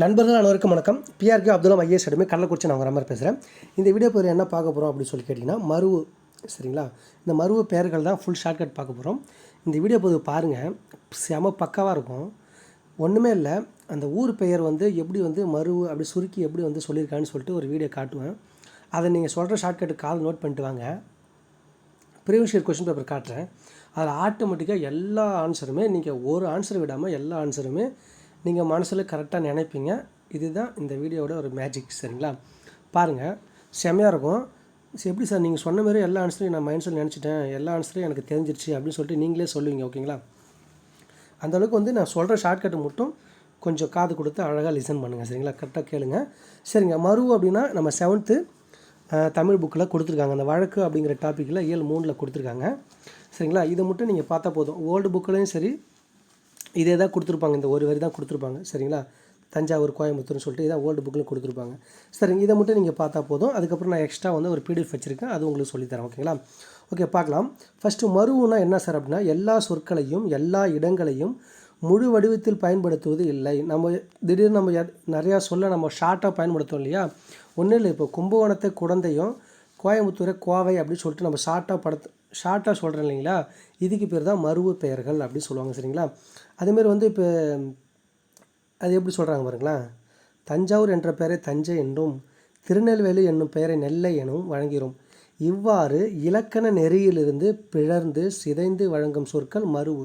நண்பர்கள் அனைவருக்கும் வணக்கம். பிஆர்கே அப்துல்லாம் ஐஏஎஸ் அடிமை கள்ளக்குறிச்சி நான் உங்கள் மாதிரி பேசுகிறேன் இந்த வீடியோ பேர் என்ன பார்க்க போகிறோம் அப்படின்னு சொல்லி கேட்டிங்கன்னா மருவு சரிங்களா? இந்த மருவு பெயர்கள் தான் ஃபுல் ஷார்ட்கட் பார்க்க போகிறோம் இந்த வீடியோ போது பாருங்கள் செம பக்காவாக இருக்கும். ஒன்றுமே இல்லை. அந்த ஊர் பெயர் வந்து எப்படி வந்து மருவு அப்படி சுருக்கி எப்படி வந்து சொல்லியிருக்கான்னு சொல்லிட்டு ஒரு வீடியோ காட்டுவேன். அதை நீங்கள் சொல்கிற ஷார்ட்கட்டு கால் நோட் பண்ணிட்டு வாங்க. ப்ரீவியஸ் இயர் கொஷின் பேப்பர் காட்டுறேன். அதில் ஆட்டோமேட்டிக்காக எல்லா ஆன்சருமே நீங்கள் ஒரு ஆன்சர் விடாமல் எல்லா ஆன்சருமே நீங்கள் மனசில் கரெக்டாக நினைப்பீங்க. இதுதான் இந்த வீடியோவோட ஒரு மேஜிக் சரிங்களா? பாருங்கள் செம்மையாக இருக்கும். எப்படி சார் நீங்கள் சொன்ன மாதிரி எல்லா ஆன்சரையும் நான் மைண்ட்ஸில் நினச்சிட்டேன். எல்லா ஆன்சரையும் எனக்கு தெரிஞ்சிருச்சு அப்படின்னு சொல்லிட்டு நீங்களே சொல்லுவீங்க ஓகேங்களா? அந்த அளவுக்கு வந்து நான் சொல்கிற ஷார்ட்கட்டு மட்டும் கொஞ்சம் காது கொடுத்து அழகாக லிசன் பண்ணுங்கள் சரிங்களா? கரெக்டாக கேளுங்க. சரிங்க மறு அப்படின்னா நம்ம செவன்த்து தமிழ் புக்கில் கொடுத்துருக்காங்க. அந்த வழக்கு அப்படிங்கிற டாப்பிக்கில் ஏழு மூணில் கொடுத்துருக்காங்க. சரிங்களா? இதை மட்டும் நீங்கள் பார்த்தா போதும். ஓல்டு புக்கிலையும் சரி இதே தான் கொடுத்துருப்பாங்க. இந்த ஒரு வரி தான் கொடுத்துருப்பாங்க. சரிங்களா? தஞ்சாவூர் கோயம்புத்தூர்னு சொல்லிட்டு இதான் ஓல்டு புக்கில் கொடுத்துருப்பாங்க. சரிங்க இதை மட்டும் நீங்கள் பார்த்தா போதும். அதுக்கப்புறம் நான் எக்ஸ்ட்ரா வந்து ஒரு பிடிஎஃப் வச்சுருக்கேன். அது உங்களுக்கு சொல்லித்தரேன். ஓகேங்களா? ஓகே பார்க்கலாம். ஃபஸ்ட்டு மருவுனா என்ன சார் அப்படின்னா எல்லா சொற்களையும் எல்லா இடங்களையும் முழு வடிவத்தில் பயன்படுத்துவது இல்லை. நம்ம திடீர்னு நம்ம நிறையா சொல்ல நம்ம ஷார்ட்டாக பயன்படுத்துவோம் இல்லையா? ஒன்றும் இல்லை. இப்போ கும்பகோணத்தை குழந்தையும் கோயம்புத்தூரை கோவை அப்படின்னு சொல்லிட்டு நம்ம ஷார்ட்டாக படுத்து ஷார்ட்டாக சொல்கிறேன் இல்லைங்களா? இதுக்கு பேர் தான் மருவு பெயர்கள் அப்படின்னு சொல்லுவாங்க சரிங்களா? அதேமாரி வந்து இப்போ அது எப்படி சொல்கிறாங்க பாருங்களேன்? தஞ்சாவூர் என்ற பெயரை தஞ்சை என்றும் திருநெல்வேலி என்னும் பெயரை நெல்லை எனவும் வழங்கிறோம் இவ்வாறு இலக்கண நெறியிலிருந்து பிழர்ந்து சிதைந்து வழங்கும் சொற்கள் மருவு.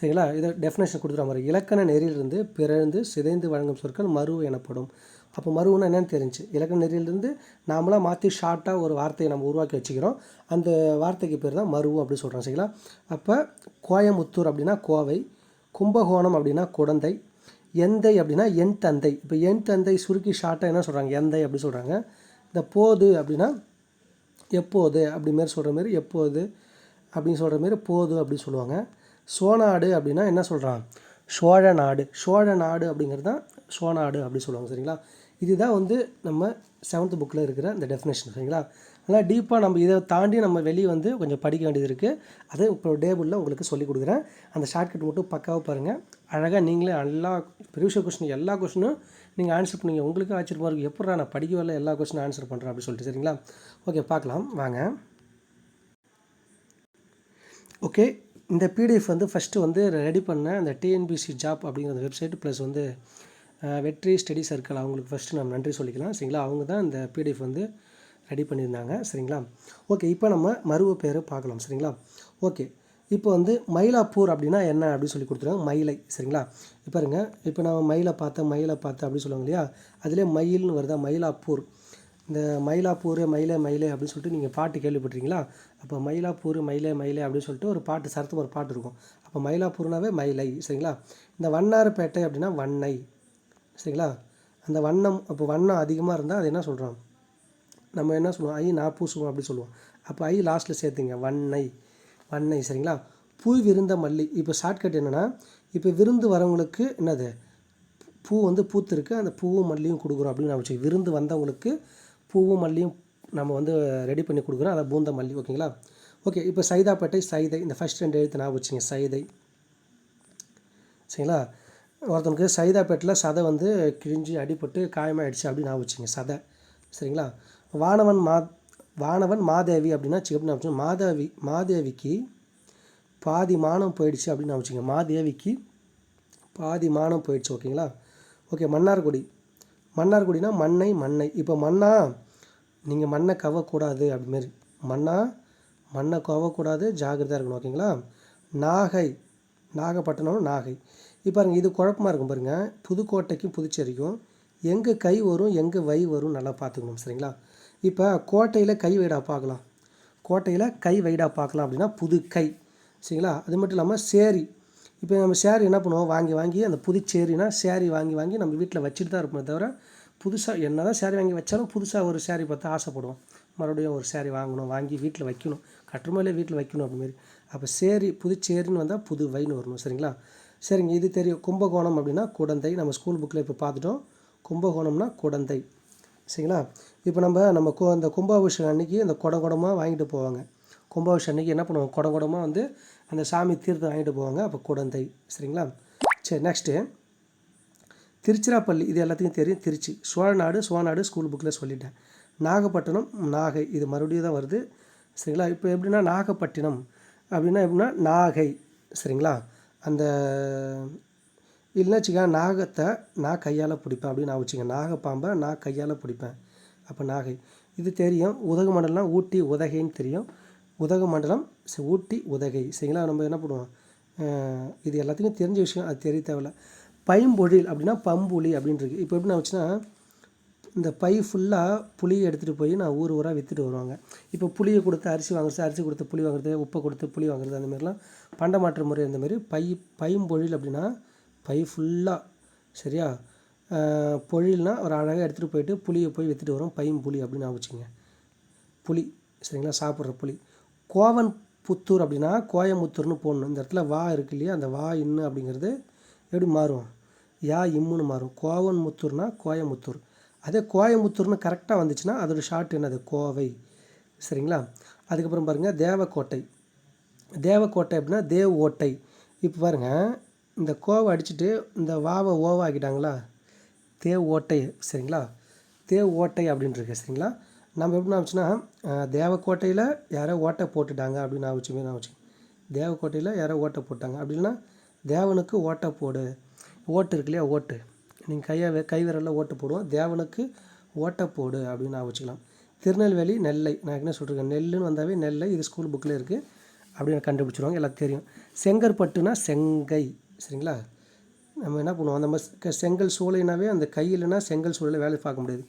சரிங்களா? இதை டெஃபினேஷன் கொடுத்துருவாங்க இலக்கண நெறியிலிருந்து பிறந்து சிதைந்து வழங்கும் சொற்கள் மருவு எனப்படும். அப்போ மருவுன்னா என்னென்னு தெரிஞ்சு. இலக்கண நெறியிலிருந்து நாமளாக மாற்றி ஷார்ட்டாக ஒரு வார்த்தையை நம்ம உருவாக்கி வச்சுக்கிறோம். அந்த வார்த்தைக்கு பேர் தான் மருவு அப்படின்னு சொல்கிறோம் சரிங்களா? அப்போ கோயமுத்தூர் அப்படின்னா கோவை கும்பகோணம் அப்படின்னா குடந்தை எந்தை அப்படின்னா என் தந்தை. இப்போ என் தந்தை சுருக்கி ஷார்ட்டாக என்ன சொல்கிறாங்க எந்தை அப்படி சொல்கிறாங்க இந்த போது அப்படின்னா எப்போது அப்படி மாரி சொல்கிற மாரி எப்போது அப்படின்னு சொல்கிற மாரி போது அப்படின்னு சொல்லுவாங்க. சோநாடு அப்படின்னா என்ன சொல்கிறான் சோழ நாடு. சோழ நாடு அப்படிங்கிறது தான் சோநாடு அப்படின்னு சொல்லுவாங்க சரிங்களா? இதுதான் வந்து நம்ம செவன்த் புக்கில் இருக்கிற இந்த டெஃபினேஷன் சரிங்களா? அதனால் டீப்பாக நம்ம இதை தாண்டி நம்ம வெளியே வந்து கொஞ்சம் படிக்க வேண்டியது இருக்குது அதை இப்போ டேபிளில் உங்களுக்கு சொல்லிக் கொடுக்குறேன். அந்த ஷார்ட்கட் மட்டும் பக்காவாக பாருங்கள் அழகாக நீங்களே எல்லா ப்ரீவியஸ் கொஸ்டின் எல்லா கொஸ்டினும் நீங்கள் ஆன்சர் பண்ணுங்க. உங்களுக்கு ஆச்சரியமாக இருக்கும் எப்படா நான் படிக்க வரல எல்லா கொஸ்டினும் ஆன்சர் பண்ணுறேன் அப்படின்னு சொல்லிட்டு சரிங்களா? ஓகே பார்க்கலாம். வாங்க. ஓகே இந்த பிடிஎஃப் வந்து ஃபஸ்ட்டு வந்து ரெடி பண்ண அந்த டிஎன்பிசி ஜாப் அப்படிங்கிற வெப்சைட் ப்ளஸ் வந்து வெற்றி ஸ்டடி சர்க்கிள் அவங்களுக்கு ஃபஸ்ட்டு நம்ம நன்றி சொல்லிக்கலாம். சரிங்களா? அவங்க தான் இந்த பிடிஎஃப் வந்து ரெடி பண்ணியிருந்தாங்க. சரிங்களா? ஓகே இப்போ நம்ம மருவ பேர் பார்க்கலாம். சரிங்களா? ஓகே இப்போ வந்து மயிலாப்பூர் அப்படின்னா என்ன அப்படின்னு சொல்லி கொடுத்துருவாங்க மயிலை. சரிங்களா? இப்போ பாருங்க இப்போ நான் மயிலை பார்த்தேன் மயிலை பார்த்தேன் அப்படின்னு சொல்லுவாங்க இல்லையா? அதிலே மயில்னு வருதா? மயிலாப்பூர். இந்த மயிலாப்பூர் மயிலே மயிலே அப்படின்னு சொல்லிட்டு நீங்கள் பாட்டு கேள்விப்பட்டிருக்கீங்களா? அப்போ மயிலாப்பூர் மயிலே மயிலே அப்படின்னு சொல்லிட்டு ஒரு பாட்டு சரத்து ஒரு பாட்டு இருக்கும். அப்போ மயிலாப்பூர்னாவே மயிலை. சரிங்களா? இந்த வண்ணாரப்பேட்டை அப்படின்னா வண்ணை. சரிங்களா? அந்த வண்ணம் அப்போ வண்ணம் அதிகமாக இருந்தால் அது என்ன சொல்கிறோம் நம்ம என்ன சொல்லுவோம்? ஐ நான் பூசுவோம் அப்படி சொல்லுவோம். அப்போ ஐ லாஸ்ட்டில் சேர்த்துங்க. வண்ணை வண்ணை சரிங்களா? பூ விருந்த மல்லி. இப்போ ஷார்ட்கட் என்னென்னா இப்போ விருந்து வரவங்களுக்கு என்னது? பூ வந்து பூத்திருக்கு. அந்த பூவும் மல்லியும் கொடுக்குறோம் அப்படின்னு நான் வச்சு விருந்து வந்தவங்களுக்கு பூவும் மல்லியும் நம்ம வந்து ரெடி பண்ணி கொடுக்குறோம். அதை பூந்த மல்லி. ஓகேங்களா? ஓகே இப்போ சைதாப்பேட்டை சைதை இந்த ஃபஸ்ட் ரெண்டு எழுத்து நான் வச்சுங்க சைதை. சரிங்களா? ஒருத்தனுக்கு சைதாப்பேட்டில் சதை வந்து கிழிஞ்சு அடிபட்டு காயமாயிடுச்சு அப்படின்னு நான் வச்சுங்க சதை. சரிங்களா? வானவன் மா வானவன் மாதேவி அப்படின்னா சிக்கப் நான் மாதேவி மாதேவிக்கு பாதி மானம் போயிடுச்சு அப்படின்னு நான் வச்சுங்க. மாதேவிக்கு பாதி மானம் போயிடுச்சு ஓகேங்களா? ஓகே மன்னார்குடி மன்னார்குடினா மண்ணை மண்ணை. இப்போ மண்ணா நீங்கள் மண்ணை கவக்கூடாது அப்படிமாரி மண்ணா மண்ணை கவக்கூடாது ஜாகிரதையாக இருக்கணும் ஓகேங்களா? நாகை நாகப்பட்டினம் நாகை. இப்போ பாருங்க இது குழப்பமாக இருக்கும் பாருங்கள் புதுக்கோட்டைக்கும் புதுச்சேரிக்கும் எங்கே கை வரும் எங்கே வை வரும் நல்லா பார்த்துக்கணும் சரிங்களா? இப்போ கோட்டையில் கை வைடா பார்க்கலாம். கோட்டையில் கை வைடா பார்க்கலாம் அப்படின்னா புது கை சரிங்களா? அது மட்டும் இல்லாமல் சேரி. இப்போ நம்ம சேரி என்ன பண்ணுவோம்? வாங்கி வாங்கி அந்த புதுச்சேரினா சேரி வாங்கி வாங்கி நம்ம வீட்டில் வச்சுட்டு தான் இருப்போமே தவிர புதுசாக என்ன தான் சேரீ வாங்கி வச்சாலும் புதுசாக ஒரு சேரி பார்த்து ஆசைப்படுவோம். மறுபடியும் ஒரு சேரீ வாங்கணும் வாங்கி வீட்டில் வைக்கணும். கட்டுமையிலே வீட்டில் வைக்கணும் அப்படிமாரி அப்போ சேரி புதுச்சேரின்னு வந்தால் புது வைன்னு வரணும் சரிங்களா? சரிங்க இது தெரியும். கும்பகோணம் அப்படின்னா குடந்தை. நம்ம ஸ்கூல் புக்கில் இப்போ பார்த்துட்டோம். கும்பகோணம்னா குடந்தை. சரிங்களா? இப்போ நம்ம நம்ம கோ அந்த கும்பாபிஷேகம் அன்னைக்கு அந்த குடம் குடமாக வாங்கிட்டு போவாங்க. கும்பாபிஷேகம் அன்னைக்கு என்ன பண்ணுவாங்க? குடம் குடமாக வந்து அந்த சாமி தீர்த்தம் வாங்கிட்டு போவாங்க. அப்போ குடந்தை. சரிங்களா? சரி நெக்ஸ்ட்டு திருச்சிராப்பள்ளி இது எல்லாத்துக்கும் தெரியும். திருச்சி. சோழநாடு சோழநாடு ஸ்கூல் புக்கில் சொல்லிட்டேன். நாகப்பட்டினம் நாகை. இது மறுபடியும் தான் வருது. சரிங்களா? இப்போ எப்படின்னா நாகப்பட்டினம். அப்படின்னா எப்படின்னா நாகை. சரிங்களா? அந்த இல்லைன்னா வச்சுக்க நாகத்தை நான் கையால் பிடிப்பேன் அப்படின்னு நான் வச்சுக்கேன் நாகப்பாம்பை நான் கையால் பிடிப்பேன். அப்போ நாகை. இது தெரியும். உதகமண்டலம் ஊட்டி உதகைன்னு தெரியும். உதகமண்டலம் சரி, ஊட்டி உதகை. சரிங்களா? நம்ம என்ன பண்ணுவோம்? இது எல்லாத்துக்கும் தெரிஞ்ச விஷயம். அது தெரிய தேவையில்ல. பைம்பொழில் அப்படின்னா பம்புலி அப்படின்றது இப்போ எப்படி நான் வச்சுன்னா இந்த பை ஃபுல்லாக புளியை எடுத்துகிட்டு போய் நான் ஊர் ஊராக விற்றுட்டு வருவாங்க. இப்போ புளியை கொடுத்து அரிசி வாங்குறது அரிசி கொடுத்து புளி வாங்குறது உப்பை கொடுத்து புளி வாங்குறது அந்த மாதிரிலாம் பண்டமாற்று முறை அந்த மாதிரி பை பைம்பொழில் அப்படின்னா பை ஃபுல்லாக சரியா? பொழில்னால் ஒரு அழகாக எடுத்துகிட்டு போயிட்டு புளியை போய் விற்றுட்டு வரும். பையும் புளி அப்படின்னு வச்சுங்க புளி சரிங்களா? சாப்பிட்ற புளி. கோவன் புத்தூர் அப்படின்னா கோயமுத்தூர்னு போடணும். இந்த இடத்துல வா இருக்கு இல்லையா? அந்த வா இன்னு அப்படிங்கிறது எப்படி மாறும்? யா இம்முன்னு மாறும். கோவன் முத்தூர்னா கோயமுத்தூர் அதே கோயம்புத்தூர்னு கரெக்டாக வந்துச்சுன்னா அதோட ஷார்ட் என்னது? கோவை. சரிங்களா? அதுக்கப்புறம் பாருங்கள் தேவக்கோட்டை. தேவக்கோட்டை அப்படின்னா தேவ் ஓட்டை. இப்போ பாருங்கள் இந்த கோவை அடிச்சுட்டு இந்த வாவை ஓவா ஆக்கிட்டாங்களா? தேவ் ஓட்டை. சரிங்களா? தேவ் ஓட்டை அப்படின்ட்டு சரிங்களா? நம்ம எப்படி ஆச்சுன்னா தேவக்கோட்டையில் யாரோ ஓட்டை போட்டுட்டாங்க அப்படின்னு நான் வச்சு நான் வச்சு தேவக்கோட்டையில் யாரோ ஓட்டை போட்டாங்க. அப்படின்னா தேவனுக்கு ஓட்டை போடு. ஓட்டு இருக்கு இல்லையா ஓட்டு. நீங்கள் கையை கை விரலில் ஓட்டு போடுவோம். தேவனுக்கு ஓட்டை போடு அப்படின்னு நான் வச்சுக்கலாம். திருநெல்வேலி நெல்லை. நான் என்ன சொல்லிருக்கேன் நெல்லுன்னு வந்தாவே நெல்லை இது ஸ்கூல் புக்கில் இருக்குது அப்படின்னு கண்டுபிடிச்சிருவாங்க. எல்லாத்துக்கும் தெரியும். செங்கற்பட்டுனா செங்கை. சரிங்களா? நம்ம என்ன பண்ணுவோம்? அந்த மாதிரி க- செங்கல் சூளைனாவே அந்த கை இல்லைன்னா செங்கல் சூழலில் வேலை பார்க்க முடியாது.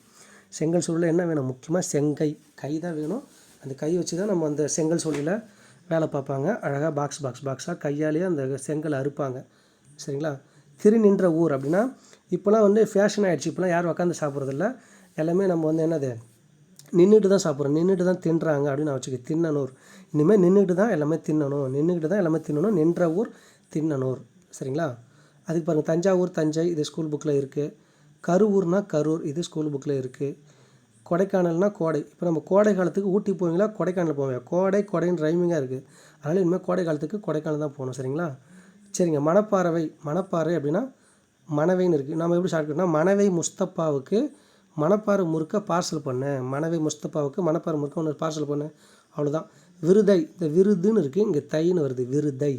செங்கல் சூழலில் என்ன வேணும்? முக்கியமாக செங்கை. கை தான் வேணும். அந்த கை வச்சு தான் நம்ம அந்த செங்கல் சூழலில் வேலை பார்ப்பாங்க. அழகாக பாக்ஸ் பாக்ஸ் பாக்ஸாக கையாலேயே அந்த செங்கல் அறுப்பாங்க. சரிங்களா? திருநின்ற ஊர் அப்படின்னா இப்போலாம் வந்து ஃபேஷன் ஆகிடுச்சு இப்போலாம் யாரும் உட்காந்து சாப்பிட்றதில்ல. எல்லாமே நம்ம வந்து என்னது? நின்றுட்டு தான் சாப்பிட்றோம். நின்றுட்டு தான் தின்றாங்க அப்படின்னு நான் வச்சுக்க தின்னனூர். இனிமேல் நின்றுட்டு தான் எல்லாமே தின்னணும். நின்றுக்கிட்டு தான் எல்லாமே தின்னணும். நின்ற ஊர் தின்னனூர். சரிங்களா? அதுக்கு பாருங்கள் தஞ்சாவூர் தஞ்சை இது ஸ்கூல் புக்கில் இருக்குது கரூர்னா கரூர் இது ஸ்கூல் புக்கில் இருக்குது கொடைக்கானல்னால் கோடை. இப்போ நம்ம கோடை காலத்துக்கு ஊட்டி போவீங்களா? கொடைக்கானல் போவீங்க கோடை கொடைன்னு ரைமிங்காக இருக்குது அதனால் இனிமேல் கோடை காலத்துக்கு கொடைக்கானல் தான் போகணும். சரிங்களா? சரிங்க. மணப்பாறை மணப்பாறை அப்படின்னா மணவைன்னு இருக்குது நம்ம எப்படி ஷார்ட்கட்னா மனவை முஸ்தப்பாவுக்கு மணப்பாறை முறுக்க பார்சல் பண்ணேன் மனவை முஸ்தப்பாவுக்கு மணப்பாறை முறுக்க ஒன்று பார்சல் பண்ணேன் அவ்வளோதான் விருதை இந்த விருதுன்னு இருக்குது இங்கே தைன்னு வருது விருதை.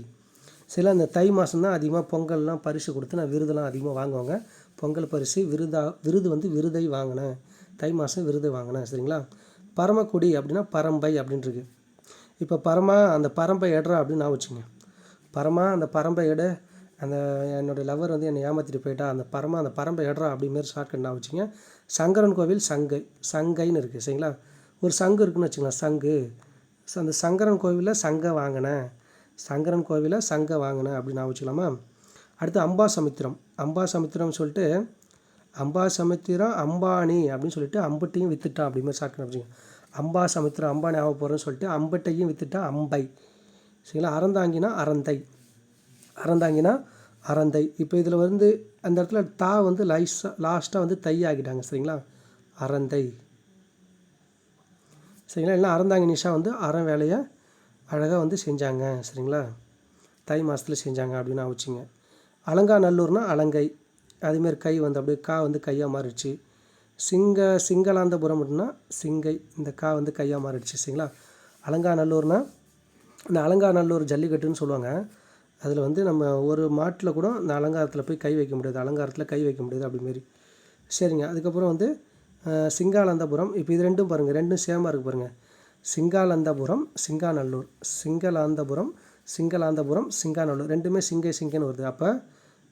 சில இந்த தை மாதம் தான் அதிகமாக பொங்கல்லாம் பரிசு கொடுத்து நான் விருதெல்லாம் அதிகமாக வாங்குவாங்க. பொங்கல் பரிசு விருதா விருது வந்து விருதை வாங்கினேன். தை மாதம் விருதை வாங்கினேன் சரிங்களா? பரமக்குடி அப்படின்னா பரம்பை அப்படின்ட்டுருக்கு இப்போ பரமா அந்த பரம்பை எடுறா அப்படின்னு நான் வச்சுங்க பரமா அந்த பரம்பை எடு அந்த என்னுடைய லவ்வர் வந்து என்னை ஏமாற்றிட்டு போயிட்டா அந்த பரமா அந்த பரம்பை எடுறா அப்படிமாரி ஷார்ட்கட் நான் வச்சுங்க சங்கரன் கோவில் சங்கை சங்கைன்னு இருக்குது சரிங்களா? ஒரு சங்கு இருக்குன்னு வச்சுங்களேன் சங்கு. ஸோ அந்த சங்கரன் கோவிலில் சங்கை வாங்கினேன். சங்கரன் கோவிலில் சங்கை வாங்கினேன் அப்படின்னு நான் வச்சுக்கலாமா? அடுத்து அம்பா சமுத்திரம் அம்பா சமுத்திரம் சொல்லிட்டு அம்பா சமுத்திரம் அம்பானி அப்படின்னு சொல்லிட்டு அம்பட்டையும் வித்துட்டான் அப்படிமாரி ஷார்ட்கட் வச்சுங்க அம்பா சமுத்திரம் அம்பானி ஆக போகிறேன்னு சொல்லிட்டு அம்பட்டையும் வித்துட்டா அம்பை. சரிங்களா? அறந்தாங்கினா அறந்தை. அறந்தாங்கினா அறந்தை. இப்போ இதில் வந்து அந்த இடத்துல தா வந்து லைஸாக லாஸ்ட்டாக வந்து தை ஆகிட்டாங்க சரிங்களா? அறந்தை. சரிங்களா? இல்லை அறந்தாங்க நிஷா வந்து அறம் வேலையை அழகாக வந்து செஞ்சாங்க சரிங்களா? தை மாதத்தில் செஞ்சாங்க அப்படின்னு நான் வச்சுங்க. அலங்காநல்லூர்னா அலங்கை. அதுமாரி கை வந்து அப்படியே கா வந்து கையாக மாறிடுச்சு. சிங்க சிங்களாந்தபுரம் அப்படின்னா சிங்கை. இந்த கா வந்து கையாக மாறிடுச்சு சரிங்களா? அலங்காநல்லூர்னால் இந்த அலங்காநல்லூர் ஜல்லிக்கட்டுன்னு சொல்லுவாங்க. அதில் வந்து நம்ம ஒரு மாட்டில் கூட இந்த அலங்காரத்தில் போய் கை வைக்க முடியாது அலங்காரத்தில் கை வைக்க முடியாது அப்படிமாரி சரிங்க. அதுக்கப்புறம் வந்து சிங்காலந்தபுரம். இப்போ இது ரெண்டும் பாருங்கள் ரெண்டும் சேமாக இருக்குது பாருங்கள் சிங்காலந்தபுரம் சிங்காநல்லூர். சிங்களாந்தபுரம் சிங்களாந்தபுரம் சிங்காநல்லூர். ரெண்டுமே சிங்கை சிங்கன்னு வருது. அப்போ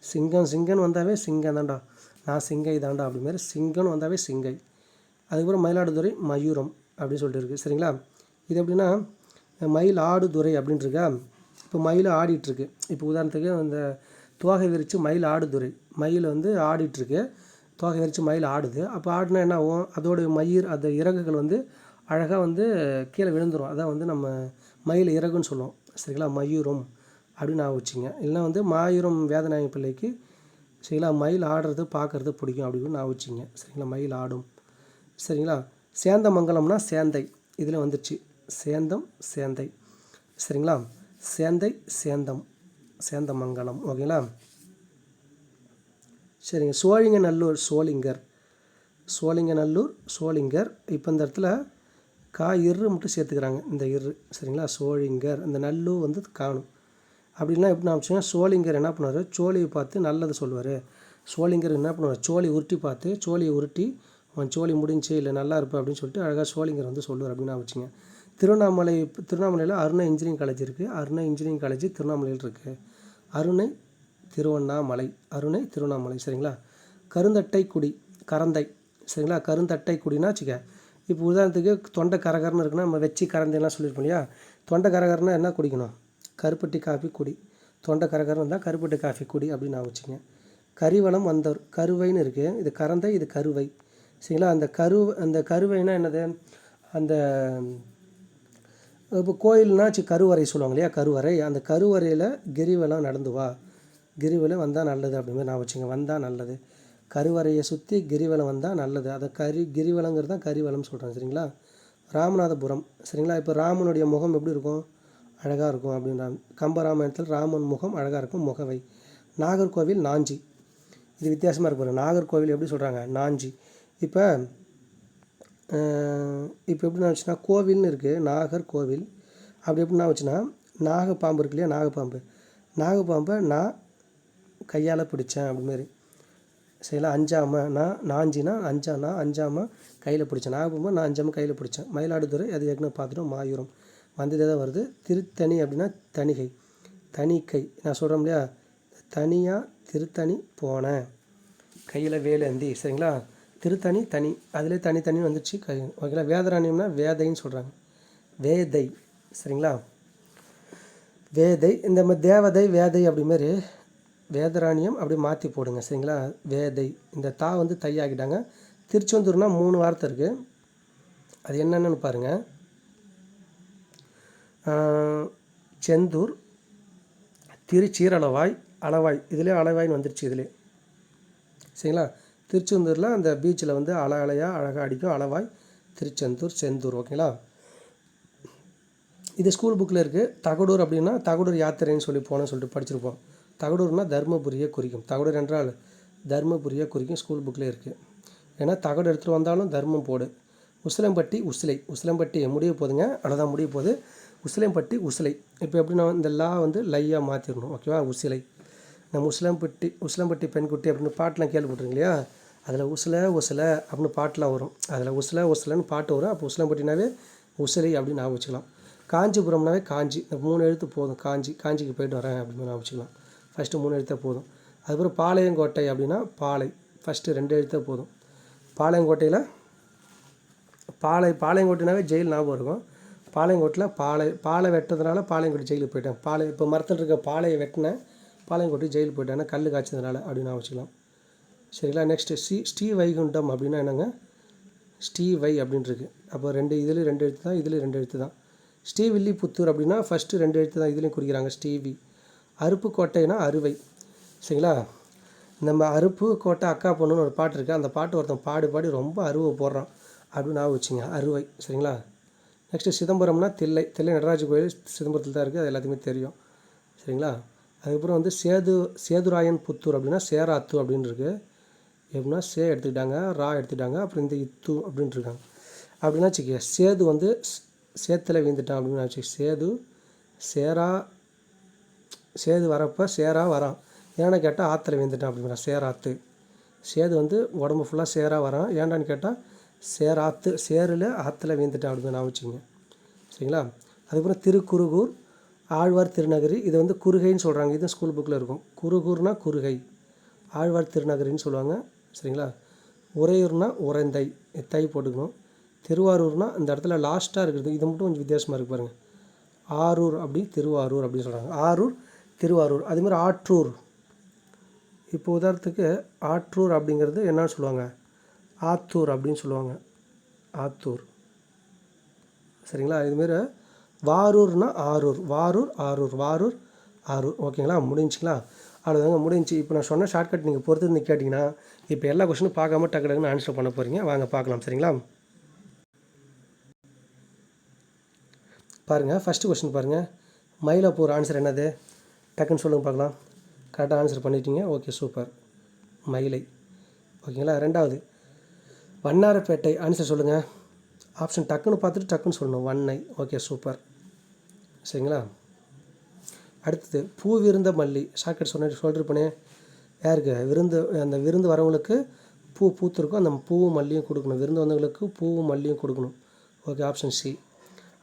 சிங்கம் சிங்கன்னு வந்தாவே சிங்கம் தான்டா. நான் சிங்கை தாண்டா அப்படிமாரி சிங்கம்னு வந்தாவே சிங்கை. அதுக்கப்புறம் மயிலாடுதுறை மயூரம் அப்படின்னு சொல்லிட்டு இருக்குது சரிங்களா? இது எப்படின்னா மயில் ஆடுதுறை இப்போ மயில் ஆடிட்டுருக்கு. இப்போ உதாரணத்துக்கு அந்த தோகை விரித்து மயில் ஆடுதுறை. மயில் வந்து ஆடிட்டுருக்கு. தோகை விரித்து மயில் ஆடுது. அப்போ ஆடினா என்ன ஆகும்? அதோடைய மயிர் அந்த இறகுகள் வந்து அழகாக வந்து கீழே விழுந்துரும். அதான் வந்து நம்ம மயில் இறகுன்னு சொல்லுவோம். சரிங்களா? மயூரம் அப்படின்னு நான் வச்சுங்க இல்லைன்னா வந்து மாயூரம் வேதநாயக பிள்ளைக்கு சரிங்களா? மயில் ஆடுறது பார்க்குறது பிடிக்கும் அப்படின்னு நான் வச்சுங்க சரிங்களா? மயில் ஆடும். சரிங்களா? சேந்தமங்கலம்னா சேந்தை. இதில் வந்துருச்சு. சேந்தம் சேந்தை. சரிங்களா? சேந்தை சேந்தம் சேந்தமங்கலம் ஓகேங்களா? சரிங்க. சோழிங்க நல்லூர் சோளிங்கர் சோழிங்க நல்லூர் சோளிங்கர் இப்போ இந்த இடத்துல கா இரு மட்டும் சேர்த்துக்கிறாங்க. இந்த இரு சரிங்களா? சோழிங்கர். இந்த நல்லூர் வந்து காணும். அப்படின்னா எப்படி நான் வச்சுக்கோங்க? சோழிங்கர் என்ன பண்ணுவார்? சோழியை பார்த்து நல்லது சொல்லுவார். சோழிங்கர் என்ன பண்ணுவார்? சோழி உருட்டி பார்த்து சோழியை உருட்டி உன் சோழி முடிஞ்சு இல்லை நல்லா இருப்பேன் அப்படின்னு சொல்லிட்டு அழகாக சோழிங்கர் வந்து சொல்லுவார் அப்படின்னு நான் வச்சுங்க திருவண்ணாமலை திருவண்ணாமலையில் அருணை இன்ஜினியரிங் காலேஜ் இருக்குது அருணை இன்ஜினியரிங் காலேஜ் திருவண்ணாமலையில் இருக்குது அருணை திருவண்ணாமலை அருணை திருவண்ணாமலை சரிங்களா? கருந்தட்டை குடி கரந்தை சரிங்களா? கருந்தட்டை குடினா வச்சுக்க இப்போ உதாரணத்துக்கு தொண்டை கரகரன்னு இருக்குன்னா நம்ம வச்சு கரந்தைலாம் சொல்லியிருப்போம் இல்லையா? தொண்டை கரகரன்னா என்ன குடிக்கணும்? கருப்பட்டி காஃபி குடி. தொண்டை கரகரன் இருந்தால் கருப்பட்டி காஃபி குடி அப்படின்னு நான் வச்சுங்க கரிவளம் வந்தவர் கருவைன்னு இருக்குது இது கரந்தை இது கருவை. சரிங்களா? அந்த கரு அந்த கருவைனா என்னது? அந்த இப்போ கோயில்னா சி கருவறை சொல்லுவாங்க இல்லையா? கருவறை. அந்த கருவறையில் கிரிவலம் நடந்து வா. கிரிவலம் வந்தால் நல்லது அப்படின்னு நான் வச்சுங்க வந்தால் நல்லது. கருவறையை சுற்றி கிரிவலம் வந்தால் நல்லது. அதை கரி கிரிவலங்கிறது தான் கரிவலம் சொல்கிறாங்க சரிங்களா? ராமநாதபுரம். சரிங்களா? இப்போ ராமனுடைய முகம் எப்படி இருக்கும்? அழகாக இருக்கும் அப்படின்றாங்க. கம்பராமாயணத்தில் ராமன் முகம் அழகாக இருக்கும். முகவை. நாகர்கோவில் நாஞ்சி. இது வித்தியாசமாக இருக்கு பாருங்க. நாகர்கோவில் எப்படி சொல்கிறாங்க நாஞ்சி. இப்போ இப்போ எப்படின்னா வச்சுன்னா கோவில்னு இருக்குது நாகர் கோவில் அப்படி எப்படின்னா வச்சுன்னா நாகப்பாம்பு இருக்கு இல்லையா நாகப்பாம்பு. நாகப்பாம்பை நான் கையால் பிடிச்சேன் அப்படி மாதிரி சரிங்களா? அஞ்சாம நான் நாஞ்சினா நான் அஞ்சாம கையில் பிடிச்சேன். நாகப்பாம்பு நான் அஞ்சாம கையில் பிடிச்சேன். மயிலாடுதுறை அது ஏற்கனவே பார்த்துட்டோம் மாயூரம். வந்ததே தான் வருது. திருத்தணி அப்படின்னா தணிகை. தணிக்கை. நான் சொல்கிறேன் இல்லையா? தனியாக திருத்தணி போனேன். கையில் வேலேந்தி சரிங்களா? திருத்தனி தனி. அதிலே தனித்தனி வந்துச்சு. ஓகேங்களா? வேதராணியம்னா வேதைன்னு சொல்கிறாங்க வேதை. சரிங்களா? வேதை. இந்த மாதிரி தேவதை வேதை அப்படிமாரி வேதராணியம் அப்படி மாற்றி போடுங்க. சரிங்களா? வேதை. இந்த தா வந்து தையாக்கிட்டாங்க திருச்செந்தூர்னா மூணு வார்த்தை இருக்குது அது என்னென்னு பாருங்கள் செந்தூர் திருச்சீரளவாய் அளவாய். இதிலே அளவாய்னு வந்துருச்சு இதிலே சரிங்களா? திருச்செந்தூரில் அந்த பீச்சில் வந்து அலை அலையாக அழகாக அடிக்கும். அளவாய் திருச்செந்தூர் செந்தூர் ஓகேங்களா? இது ஸ்கூல் புக்கில் இருக்குது தகடூர் அப்படின்னா தகடூர் யாத்திரைன்னு சொல்லி போனேன்னு சொல்லிட்டு படிச்சிருப்போம். தகடூர்னால் தர்மபுரியை குறிக்கும். தகடூர் என்றால் தர்மபுரியை குறிக்கும் ஸ்கூல் புக்கில் இருக்குது ஏன்னா தகடு எடுத்துகிட்டு வந்தாலும் தர்மம் போடு. உசிலம்பட்டி உசிலை. உசிலம்பட்டி முடிய போதுங்க. அவ்வளோதான் முடிய போகுது. உசிலம்பட்டி உசிலை. இப்போ எப்படின்னா இந்த லா வந்து லையாக மாற்றிடணும் ஓகேவா? உசிலை. நம்ம உசிலம்பட்டி உசிலம்பட்டி பெண்குட்டி அப்படின்னு பாட்டெலாம் கேள்விப்பட்டிருங்க இல்லையா அதில் உசில உசில அப்படின்னு பாட்டெலாம் வரும். அதில் உசில உசிலன்னு பாட்டு வரும். அப்போ உசிலம்பட்டினாவே உசிலை அப்படின்னு ஞாபகம் வச்சுக்கலாம். காஞ்சிபுரம்னாவே காஞ்சி. இந்த மூணு எழுத்து போதும். காஞ்சி காஞ்சிக்கு போயிட்டு வரேன் அப்படின்னு ஞாபகம் வச்சுக்கலாம். ஃபஸ்ட்டு மூணு எழுத்தே போதும். அதுக்கப்புறம் பாளையங்கோட்டை அப்படின்னா பாலை ஃபஸ்ட்டு ரெண்டு எழுத்தே போதும். பாளையங்கோட்டையில் பாளை பாளையங்கோட்டைனாவே ஜெயில் ஞாபகம் இருக்கும். பாளையங்கோட்டில் பாலை பாலை வெட்டதுனால பாளையங்கோட்டை ஜெயிலுக்கு போயிட்டேன். பாலை இப்போ மரத்தில் இருக்க பாளையை வெட்டினேன் பாளையங்கோட்டை ஜெயில் போயிட்டேன் கல் காய்ச்சதுனால அப்படின்னு வச்சுக்கலாம் சரிங்களா? நெக்ஸ்ட்டு ஸ்ரீ ஸ்ரீ வைகுண்டம் அப்படின்னா என்னங்க? ஸ்ரீ வை அப்படின்னு அப்போ ரெண்டு இதுலேயும் ரெண்டு எழுத்து தான் இதுலேயும் ரெண்டு எழுத்து தான். ஸ்ரீவில்லிபுத்தூர் அப்படின்னா ஃபஸ்ட்டு ரெண்டு எழுத்து தான் இதுலேயும் குறிக்கிறாங்க ஸ்ரீவி. அருப்புக்கோட்டைனா அறுவை. சரிங்களா? நம்ம அருப்பு கோட்டை அக்கா பொண்ணுன்னு ஒரு பாட்டு இருக்குது அந்த பாட்டு ஒருத்தன் பாடு பாடி ரொம்ப அருவை போடுறான் அப்படின்னு நான் வச்சுங்க அறுவை. சரிங்களா? நெக்ஸ்ட்டு சிதம்பரம்னா தில்லை. தில்லை நடராஜ கோயில் சிதம்பரத்தில் தான் இருக்குது அது எல்லாத்துக்குமே தெரியும். சரிங்களா? அதுக்கப்புறம் வந்து சேது சேதுராயன் புத்தூர் அப்படின்னா சேராத்து அப்படின்னு இருக்குது எப்படின்னா சே எடுத்துக்கிட்டாங்க ரா எடுத்துக்கிட்டாங்க அப்புறம் இந்த இத்து அப்படின்ட்டு இருக்காங்க அப்படின்னா வச்சுக்க சேது வந்து சேத்தில் வீழ்ந்துட்டான் அப்படின்னு வச்சு சேது சேரா சேது வரப்போ சேரா வரான். ஏன்னா கேட்டால் ஆற்றுல வீழ்ந்துட்டான் அப்படிங்கிற சேராத்து. சேது வந்து உடம்பு ஃபுல்லாக சேராக வரான். ஏன்டான்னு கேட்டால் சேராத்து சேரில் ஆற்றுல வீழ்ந்துட்டான் அப்படின்னு நான் வச்சுங்க சரிங்களா? அதுக்கப்புறம் திருக்குறுகூர் ஆழ்வார் திருநகரி இது வந்து குறுகைன்னு சொல்கிறாங்க இது ஸ்கூல் புக்கில் இருக்கும். குறுகூர்னா குறுகை. ஆழ்வார் திருநகரின்னு சொல்லுவாங்க. சரிங்களா? உறையூர்னா உறைந்தை. தை போட்டுக்கணும். திருவாரூர்னா அந்த இடத்துல லாஸ்ட்டாக இருக்கிறது இது மட்டும் கொஞ்சம் வித்தியாசமாக இருக்கு பாருங்கள் ஆரூர் அப்படி திருவாரூர் அப்படின்னு சொல்கிறாங்க ஆரூர் திருவாரூர். அதேமாதிரி ஆற்றூர். இப்போ உதாரணத்துக்கு ஆற்றூர் அப்படிங்கிறது என்னன்னு சொல்லுவாங்க? ஆத்தூர் அப்படின்னு சொல்லுவாங்க. ஆத்தூர். சரிங்களா? இதுமாரி வாரூர்னா ஆரூர். வாரூர் ஆரூர் வாரூர் ஆரூர். ஓகேங்களா? முடிஞ்சுங்களா? அவ்வளோதாங்க முடிஞ்சு இப்போ நான் சொன்ன ஷார்ட்கட் நீங்கள் பொறுத்து இருந்து கேட்டிங்கன்னா இப்போ எல்லா கொஸ்டினும் பார்க்காம டக்கு டக்குன்னு ஆன்சர் பண்ண போகிறீங்க வாங்க பார்க்கலாம். சரிங்களா? பாருங்கள் ஃபஸ்ட்டு கொஸ்டின் பாருங்கள் மயிலாப்பூர் ஆன்சர் என்னது? டக்குன்னு சொல்லுங்கள் பார்க்கலாம். கரெக்டாக ஆன்சர் பண்ணிட்டீங்க. Okay super Mylai. ஓகேங்களா? ரெண்டாவது. வண்ணாரப்பேட்டை ஆன்சர் சொல்லுங்கள் ஆப்ஷன் டக்குன்னு பார்த்துட்டு டக்குன்னு சொல்லணும். ஒன் வண்ணை ஓகே சூப்பர் சரிங்களா? அடுத்தது பூ விருந்த மல்லி. ஷார்ட்கட் சொன்ன சொல்லிருப்பேனே யாருக்கு? விருந்து அந்த விருந்து வரவங்களுக்கு பூ பூத்திருக்கும். அந்த பூவும் மல்லியும் கொடுக்கணும். விருந்து வந்தவங்களுக்கு பூவும் மல்லியும் கொடுக்கணும். ஓகே ஆப்ஷன் சி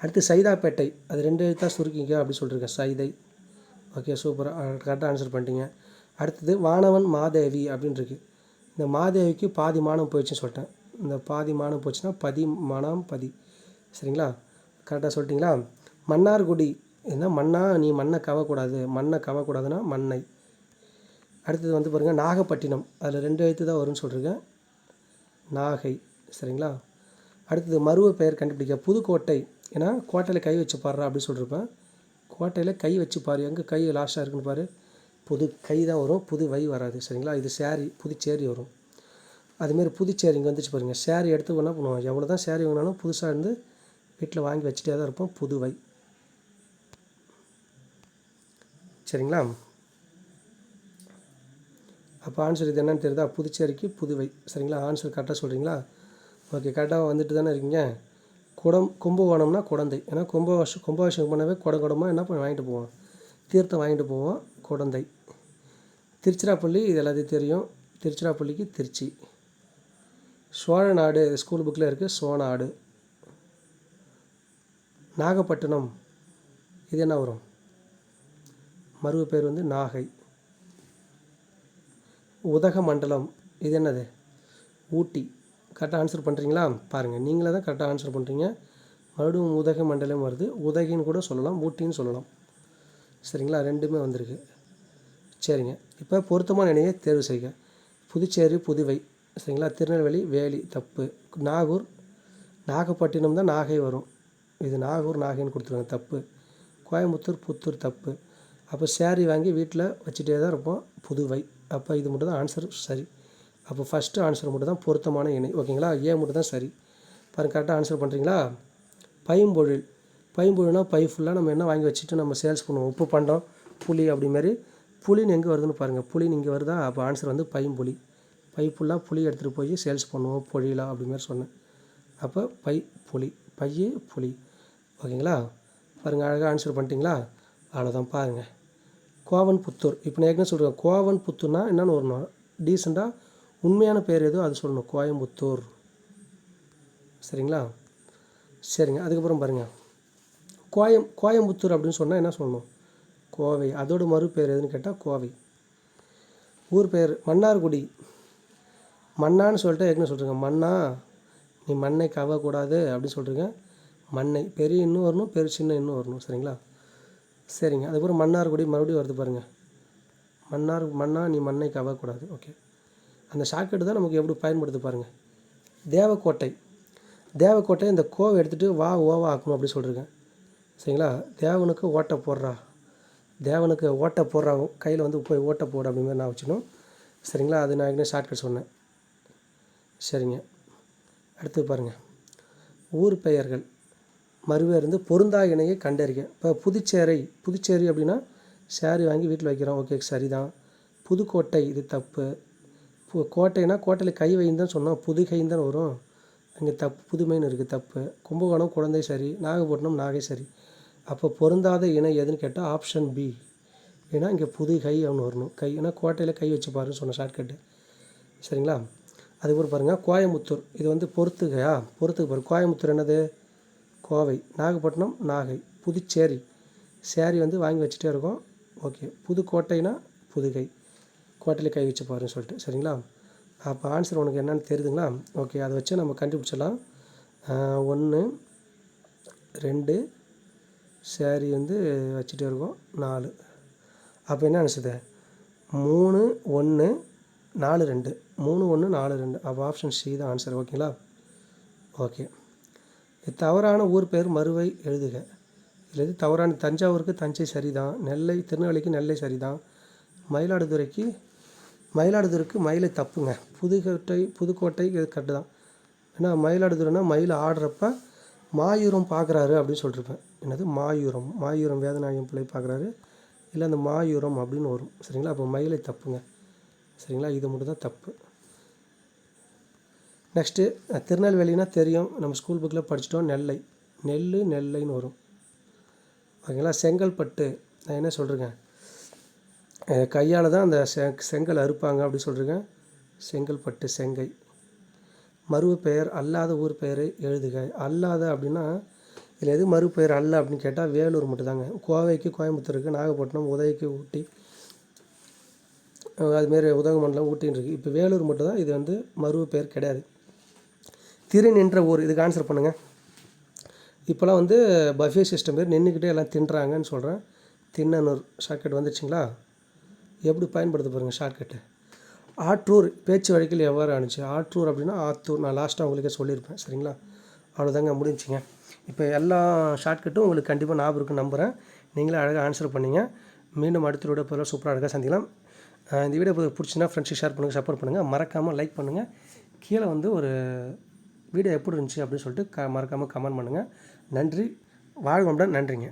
அடுத்து சைதாப்பேட்டை. அது ரெண்டு எழுத்தாக சுருக்கிங்க அப்படி சொல்லியிருக்கேன் சைதை. ஓகே சூப்பர் கரெக்டாக ஆன்சர் பண்ணிட்டீங்க. அடுத்தது வானவன் மாதேவி அப்படின்னு இருக்கு. இந்த மாதேவிக்கு பாதி மானம் போயிடுச்சுன்னு சொல்லிட்டேன். இந்த பாதி மானம் போச்சுன்னா பதி மனம் பதி. சரிங்களா? கரெக்டாக சொல்லிட்டிங்களா? மன்னார்குடி என்ன? மண்ணா நீ மண்ணை கவக்கூடாது. மண்ணை கவக்கூடாதுன்னா மண்ணை. அடுத்தது வந்து பாருங்கள் நாகப்பட்டினம். அதில் ரெண்டு எழுத்து தான் வரும்னு சொல்லியிருக்கேன் நாகை. சரிங்களா? அடுத்தது மருவ பெயர் கண்டுபிடிக்க. புதுக்கோட்டை. ஏன்னா கோட்டையில் கை வச்சு பாடுறா அப்படின்னு சொல்லியிருப்பேன் கோட்டையில் கை வச்சு பாரு. எங்கே கை லாஸ்ட்டாக இருக்குன்னு பாரு. புது கை தான் வரும். புது வை வராது. சரிங்களா? இது சேரி புதுச்சேரி வரும். அதுமாரி புதுச்சேரி இங்கே வந்துச்சு பாருங்கள் சேரீ எடுத்து என்ன பண்ணுவோம். எவ்வளோ தான் சேரீ வாங்கினாலும் புதுசாக இருந்து வீட்டில் வாங்கி வச்சுட்டே தான் இருப்போம். புதுவை சரிங்களா? அப்போ ஆன்சர் இது என்னன்னு தெரியுதா? புதுச்சேரிக்கு புதுவை சரிங்களா? ஆன்சர் கரெக்டாக சொல்கிறீங்களா ஓகே கரெக்டாக வந்துட்டு தானே இருக்கீங்க? குடம் கும்பகோணம்னா குடந்தை. ஏன்னா கும்பவாஷம் கும்பாபிஷேகம் பண்ணவே குடம் குடமாக என்ன பண்ணி வாங்கிட்டு போவோம். தீர்த்தம் வாங்கிட்டு போவோம். குடந்தை. திருச்சிராப்பள்ளி இது எல்லாத்தையும் தெரியும். திருச்சிராப்பள்ளிக்கு திருச்சி. சோழ நாடு ஸ்கூல் புக்கில் இருக்குது சோநாடு நாகப்பட்டினம். இது என்ன வரும்? மருவ பேர் வந்து நாகை. உதகமண்டலம். இது என்னது? ஊட்டி. கரெக்டாக ஆன்சர் பண்ணுறீங்களா பாருங்கள் நீங்களே தான் கரெக்டாக ஆன்சர் பண்ணுறீங்க மறுபடியும் உதக மண்டலம் வருது. உதகின்னு கூட சொல்லலாம். ஊட்டின்னு சொல்லலாம். சரிங்களா? ரெண்டுமே வந்திருக்கு. சரிங்க. இப்போ பொருத்தமான இணையை தேர்வு செய்க. புதுச்சேரி புதுவை. சரிங்களா? திருநெல்வேலி வேலி தப்பு. நாகூர் நாகப்பட்டினம் தான் நாகை வரும். இது நாகூர் நாகைன்னு கொடுத்துருவாங்க தப்பு. கோயம்புத்தூர் புத்தூர் தப்பு. அப்போ சேரீ வாங்கி வீட்டில் வச்சுட்டே தான் இருப்போம். புதுவை. அப்போ இது மட்டும் தான் ஆன்சர் சரி. அப்போ ஃபஸ்ட்டு ஆன்சர் மட்டும் தான் பொருத்தமான இணை. ஓகேங்களா? ஏ மட்டும் தான் சரி. பாருங்க கரெக்டாக ஆன்சர் பண்ணுறீங்களா பைம்பொழில். பைம்பொழில்னா பை ஃபுல்லாக நம்ம என்ன வாங்கி வச்சுட்டு நம்ம சேல்ஸ் பண்ணுவோம்? உப்பு பண்ணுறோம் புளி அப்படி மாதிரி புளின்னு எங்கே வருதுன்னு பாருங்கள் புளின்னு இங்கே வருதா? அப்போ ஆன்சர் வந்து பைம்புளி பை ஃபுல்லாக புளி எடுத்துகிட்டு போய் சேல்ஸ் பண்ணுவோம் பொழிலாம் அப்படிமாரி சொன்னேன். அப்போ பை புளி பையே புளி. ஓகேங்களா? பாருங்கள் அழகாக ஆன்சர் பண்ணிட்டீங்களா? அவ்வளோதான் பாருங்கள் கோவன் புத்தூர் இப்போ நான் ஏற்கனவே சொல்கிறேன் கோவன் புத்தூர்னா என்னென்னு வரணும் டீசெண்டாக உண்மையான பேர் எதுவும் அது சொல்லணும் கோயம்புத்தூர். சரிங்களா? சரிங்க அதுக்கப்புறம் பாருங்கள் கோயம் கோயம்புத்தூர் அப்படின்னு சொன்னால் என்ன சொல்லணும்? கோவை. அதோட மறு பேர் எதுன்னு கேட்டால் கோவை. ஊர் பேர் மன்னார்குடி. மன்னான்னு சொல்லிட்டு ஏற்கனவே சொல்லிருக்கேன். மன்னா நீ மண்ணை கவக்கூடாது அப்படின்னு சொல்லிருக்கேன். மண்ணை பெரிய இன்னும் வரணும் பெரு சின்ன இன்னும் வரணும் சரிங்களா? சரிங்க. அதுக்கப்புறம் மன்னார்குடி மறுபடியும் வருது பாருங்கள் மன்னார் மண்ணா நீ மண்ணை கவக்கூடாது ஓகே. அந்த ஷாக்கெட்டு தான் நமக்கு எப்படி பயன்படுது பாருங்கள் தேவக்கோட்டை. தேவக்கோட்டை இந்த கோவை எடுத்துகிட்டு வா ஓவா ஆக்கணும் அப்படி சொல்லியிருக்கேன் சரிங்களா? தேவனுக்கு ஓட்டை போடுறா. தேவனுக்கு ஓட்டை போடுறா. கையில் வந்து போய் ஓட்டை போடு அப்படிங்கிற நான் வச்சுக்கணும். சரிங்களா? அது நான் ஏற்கனவே ஷார்ட்கட் சொன்னேன். சரிங்க. அடுத்து பாருங்கள் ஊர் பெயர்கள். மறுவேருந்து பொருந்தா இணையை கண்டறிக. இப்போ புதுச்சேரி புதுச்சேரி அப்படின்னா சேரீ வாங்கி வீட்டில் வைக்கிறோம். ஓகே சரிதான். புதுக்கோட்டை இது தப்பு. பு கோட்டைனா கோட்டையில் கை வைன்னு தான் சொன்னோம். புதுகைன்னு தான் வரும். அங்கே தப்பு புதுமைன்னு இருக்குது தப்பு. கும்பகோணம் குழந்தை சரி நாகப்பட்டினம் நாகை சரி அப்போ பொருந்தாத இணை எதுன்னு கேட்டால் ஆப்ஷன் பி ஏன்னா இங்கே புது கை அவனு வரணும். கை ஏன்னா கோட்டையில் கை வச்சு பாருன்னு சொன்ன ஷார்ட்கட்டு சரிங்களா? அதுக்கப்புறம் பாருங்கள் கோயம்புத்தூர். இது வந்து பொறுத்துகையா? பொறுத்துக்கு பாருங்கள் கோயம்புத்தூர் என்னது? கோவை. நாகப்பட்டினம் நாகை. புதுச்சேரி. சேரி வந்து வாங்கி வச்சுட்டே இருக்கோம். ஓகே. புதுக்கோட்டைனா புதுகை. கோட்டையில் கை வச்சு பாருன்னு சொல்லிட்டு. சரிங்களா? அப்போ ஆன்சர் உனக்கு என்னன்னு தெரியுதுங்களா? ஓகே. அதை வச்சு நம்ம கண்டுபிடிச்சிடலாம். ஒன்று ரெண்டு சேரி வந்து வச்சுட்டே இருக்கோம். நாலு. அப்போ என்ன ஆன்சரு மூணு ஒன்று நாலு ரெண்டு. மூணு ஒன்று நாலு ரெண்டு. அப்போ ஆப்ஷன் சி தான் ஆன்சர் ஓகேங்களா ஓகே இது தவறான ஊர் பேர் மறுவை எழுதுக. இதில் இது தவறான தஞ்சாவூருக்கு தஞ்சை சரிதான். நெல்லை திருநெல்வேலிக்கு நெல்லை சரிதான். மயிலாடுதுறைக்கு மயிலாடுதுறைக்கு மயிலை தப்புங்க. புதுக்கோட்டை புதுக்கோட்டை இது கரெக்டு தான். ஏன்னா மயிலாடுதுறைனா மயில் ஆடுறப்ப மாயூரம் பார்க்குறாரு அப்படின்னு சொல்லியிருப்பேன் என்னது? மாயூரம். மாயூரம் வேதநாயகம் பிள்ளை பார்க்குறாரு இல்லை அந்த மாயூரம் அப்படின்னு வரும். சரிங்களா? அப்போ மயிலை தப்புங்க. சரிங்களா? இது மட்டும் தான் தப்பு. நெக்ஸ்ட்டு திருநெல்வேலினா தெரியும். நம்ம ஸ்கூல் புக்கில் படிச்சிட்டோம் நெல்லை. நெல் நெல்லைன்னு வரும். ஓகேங்களா? செங்கல்பட்டு. நான் என்ன சொல்கிறேன் கையால் தான் அந்த செ செங்கல் அறுப்பாங்க அப்படி சொல்கிறேன் செங்கல்பட்டு செங்கை. மருவு பெயர் அல்லாத ஊர் பெயரை எழுதுக. அல்லாத அப்படின்னா இதில் எது மறு பெயர் அல்ல அப்படின்னு கேட்டால் வேலூர் மட்டும்தாங்க. கோவைக்கு கோயம்புத்தூருக்கு நாகப்பட்டினம் உதவிக்கு ஊட்டி அதுமாரி உதகமண்டலம் ஊட்டின்னு இருக்குது இப்போ வேலூர் மட்டும் தான் இது வந்து மருவு பெயர் கிடையாது. திரு நின்ற ஊர் இதுக்கு ஆன்சர் பண்ணுங்கள் இப்போலாம் வந்து பஃபே சிஸ்டம் பேர் நின்றுக்கிட்டே எல்லாம் தின்றாங்கன்னு சொல்கிறேன் தின்னனூர் ஷார்ட்கட் வந்துச்சுங்களா எப்படி பயன்படுத்த பாருங்கள் ஷார்ட்கட்டு ஆற்றூர் பேச்சு வழக்கில் எவ்வாறு ஆணுச்சு? ஆற்றூர் அப்படின்னா ஆத்தூர் நான் லாஸ்ட்டாக உங்களுக்கே சொல்லியிருப்பேன் சரிங்களா? அவ்வளோதாங்க முடிஞ்சுங்க இப்போ எல்லா ஷார்ட்கட்டும் உங்களுக்கு கண்டிப்பாக ஞாபகம் இருக்குன்னு நம்புகிறேன் நீங்களே அழகாக ஆன்சர் பண்ணிங்க. மீண்டும் அடுத்த வீடியோ பதிலாக சூப்பராக அழகாக சந்திக்கலாம். இந்த வீடியோ பிடிச்சினா ஃப்ரெண்ட்ஸுக்கு ஷேர் பண்ணுங்கள் சப்போர்ட் பண்ணுங்கள் மறக்காமல் லைக் பண்ணுங்கள் கீழே வந்து ஒரு வீடியோ எப்படி இருந்துச்சு அப்படின்னு சொல்லிட்டு க மறக்காமல் கமெண்ட் பண்ணுங்கள் நன்றி. வாழ்வமுடன் நன்றிங்க.